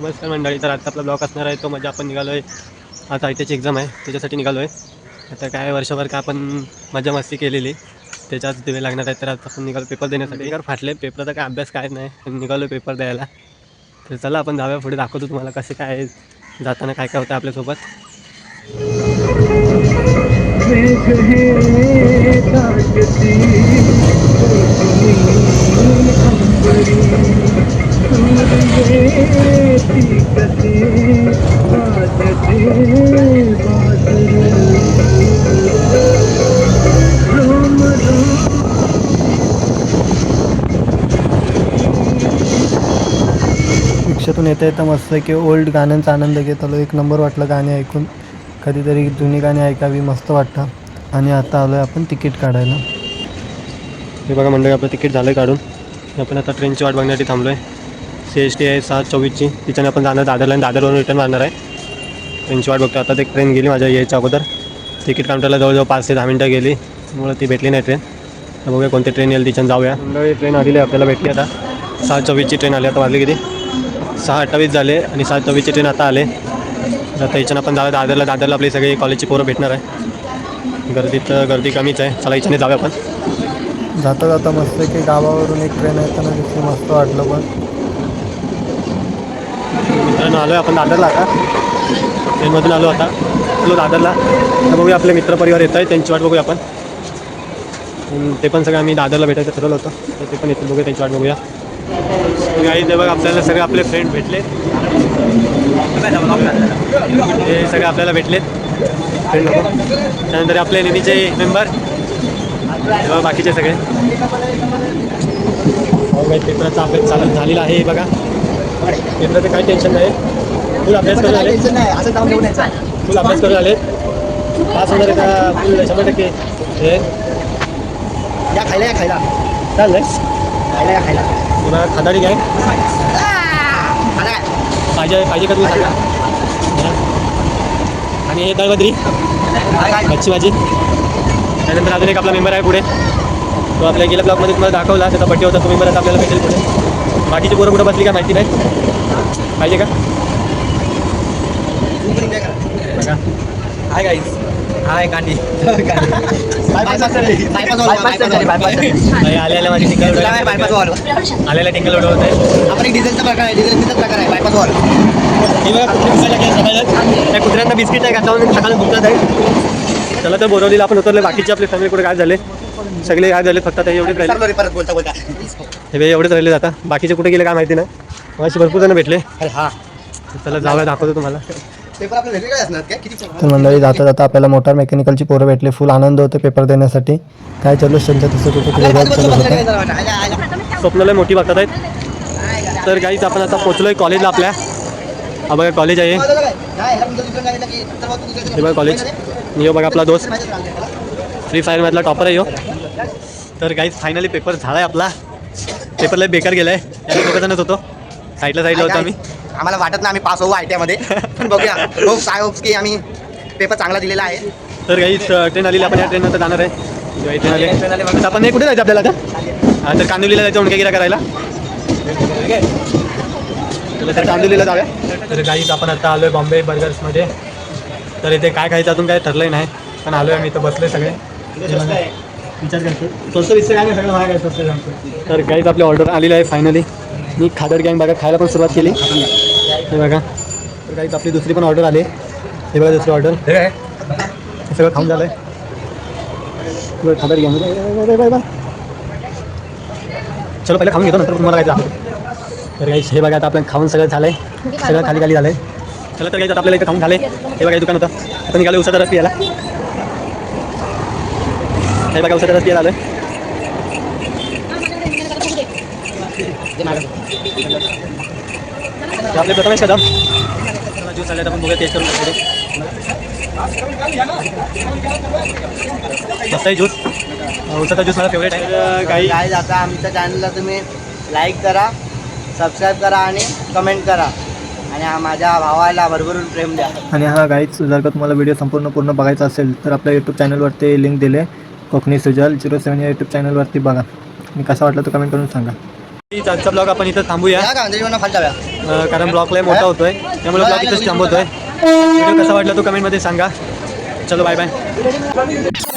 नमस्कार मंडळी तर आता आपला ब्लॉग असणार आहे तो म्हणजे आपण निघालो आहे आता आय टीची एक्झाम आहे त्याच्यासाठी निघालो आहे आता काय वर्षभर काय आपण मजा मस्ती केलेली त्याच्यात दिवे लागणार आहे तर आता आपण निघालो पेपर देण्यासाठी. पेपर फाटले पेपरचा काय अभ्यास काय नाही निघालो पेपर द्यायला. तर चला आपण जाऊया पुढे दाखवतो तुम्हाला कसे काय जाताना काय काय होतं आपल्यासोबत. रिक्षातून येता येता मस्त की ओल्ड गाण्यांचा आनंद घेत आलो. एक नंबर वाटलं गाणी ऐकून. कधीतरी जुनी गाणी ऐकावी मस्त वाटतं. आणि आता आलो आहे आपण तिकीट काढायला. हे बघा मंडळी आपलं तिकीट झालं आहे काढून. आपण आता ट्रेनची वाट बघण्यासाठी थांबलो आहे सी एस टी आहे सात चोवीसची. तिच्याने आपण जाणार दादरला आणि दादरवरून रिटर्न मारणार आहे. ट्रेनची वाट बघतो. आता ते ट्रेन गेली माझ्या यायच्या अगोदर. तिकीट काउंटरला जवळजवळ पाच ते दहा मिनटं गेली. त्यामुळे ती भेटली नाही ट्रेन तर बघूया कोणती ट्रेन येईल तिच्यानं जाऊया. ट्रेन आलेली आहे आपल्याला भेटली आता. सहा चोवीसची ट्रेन आली आता वाजली किती? सहा अठ्ठावीस झाले आणि सात चोवीसची ट्रेन आता आले. तर आता याच्यानं आपण जाऊया दादरला. दादरला आपली सगळी कॉलेजची पोरं भेटणार आहे. गर्दीत गर्दी कमीच आहे. चला याच्याने जाऊया आपण. जाता जाता मस्त की गावावरून एक ट्रेन येताना दिसली मस्त वाटलं पण. मित्रांनो आलो आहे आपण दादरला आता. ट्रेनमधून आलो आता. आलो दादरला. तर बघूया आपले मित्रपरिवार येत आहे त्यांची वाट बघूया आपण. ते पण सगळं आम्ही दादरला भेटायचं ठरवलं होतं. तर ते पण येतील बघूया त्यांची वाट बघूया. काही ते बघ आपल्याला सगळे आपले फ्रेंड भेटले ते सगळे आपल्याला भेटलेत. फ्रेंड लोक त्यानंतर आपले नेहमीचे मेंबर बाकीचे सगळे. हो, पेपराचा अभ्यास चालू झालेला आहे बघा. पेपराचं काही टेन्शन नाही. फुल अभ्यास करून आले असं जाऊन घेऊन यायचा फुल अभ्यास करून आले होणार आहे का फुल शंभर टक्के. हे? या खायला या खायला. चाललंय खायला या खायला. तुला खादाडी काय पाहिजे पाहिजे का तुम्ही. आणि हे दळबद्री. मच्छी भाजी त्यानंतर अजून एक आपला मेंबर आहे पुढे. तो आपल्या गेल्या ब्लॉगमध्ये तुम्हाला दाखवला. त्याचा बड्डे होता. तो मेंबर आता आपल्याला भेटेल पुढे. बाकीची पोरं कुठं बसली का? माहिती नाही? पाहिजे का? बघा. हाय गाईस हाय कांडी बायपास नाही, आले आले माझी टिंकल बायपास वॉल आलेला टिंकल उडवत आहे आपण एक डिझेलचा प्रकार आहे डिझेलचा प्रकार आहे बायपास वॉल हे बघा कुत्रे विकायला गेले सकाळी त्या कुत्र्यांना बिस्किट आहे का? सकाळी आहे. त्याला तर बोरवलीला आपण उतरले बाकीचे आपले फॅमिली कुठे काय झाले. सगळे काय झाले फक्त आता एवढेच राहिले. चाललो रे परत बोलता बोलता. हे बघ, एवढेच राहिले आता. बाकीचे कुठे गेले काय माहिती नाही मग भरपूर जण भेटले. अरे हा. त्याला जाऊया दाखवतो तुम्हाला. पेपर आपले वेगवेगळे असणार काय किती तर मंडळी जाता जाता आपल्याला मोटार मेकॅनिकलची पोरं भेटले. फुल आनंद होते पेपर देण्यासाठी. काय चालू त्यांच्या दिसत होतं की वेगळंच चालू होतं स्वप्नाला मोठी बघतात आहेत. तर काहीच आपण आता पोचलोय कॉलेजला आपल्या. हा बघा कॉलेज आहे. हे बघा कॉलेज यो बघा आपला दोस्त. फ्री फायरमधला टॉपर आहे यो तर काहीच फायनली पेपर झाला आहे आपला. पेपर लय बेकार गेलाय. आहे दोघं जणच होतो. साईडला साईडला होतो आम्ही. आम्हाला वाटत नाही आम्ही पास होऊ आयमध्ये. पण बघूया. होप काय होप्स की आम्ही पेपर चांगला दिलेला आहे. तर काहीच ट्रेन आलेली आपण. या ट्रेननंतर जाणार आहे. जेव्हा ट्रेन आली. आता आपण हे कुठे जायचं आपल्याला आता? हा तर कांदिवलीला जायचं उणकेगिरा करायला. चला तर कांदिवलीला जाऊया. तर काहीच आपण आता आलो आहे बॉम्बे बर्गर्समध्ये. तर इथे काय खायचं अजून काय ठरलंय नाही. पण आलो आहे आम्ही इथं बसले सगळे. विचार करतो. स्वस्त विचार काय नाही सगळं महाग आहे स्वस्त जास्त. तर काहीच आपली ऑर्डर आलेली आहे फायनली मी खादड गँग बघा खायला पण सुरुवात केली. हे बघा. तर काहीच आपली दुसरी पण ऑर्डर आली. हे बघा दुसरी ऑर्डर हे सगळं खाऊन झालंय. बरं, खादड गँग बाय बाय बाय चलो पहिले खाऊन घेतो नंतर तुम्हाला काय तर काही हे बघा आता आपण खाऊन सगळं झालंय. सगळं खाली खाली झालंय. चला तर काही आपल्याला इथं खाऊन झालंय. हे बघा हे दुकान होतं. आता निघालं उसाचा रस पियाला हे बघा उसाचा रस पियाला आलोय. हे आपले प्रथमेश कदम. ज्यूस आले आपण बघूया टेस्ट करून. मस्त आहे. ज्यूस उसाचा ज्यूस मला फेवरेट आहे काही काय आता आमच्या चॅनलला तुम्ही लाईक करा सबस्क्राईब करा आणि कमेंट करा. आणि हा माझ्या भावाला भरभरून प्रेम द्या. आणि हा गाईच जर का तुम्हाला व्हिडिओ संपूर्ण पूर्ण बघायचा असेल तर आपल्या यूट्यूब चॅनलवरती लिंक दिले. कोकणी सुजल झिरो सेवन या यूट्यूब चॅनलवरती बघा. आणि कसा वाटला तो कमेंट करून सांगा. आजचा ब्लॉग आपण इथं थांबूया. अं, कारण ब्लॉग लय मोठा होतोय. त्यामुळे ब्लॉग इथंच थांबवतोय. व्हिडिओ कसा वाटला तो कमेंटमध्ये सांगा. चलो बाय बाय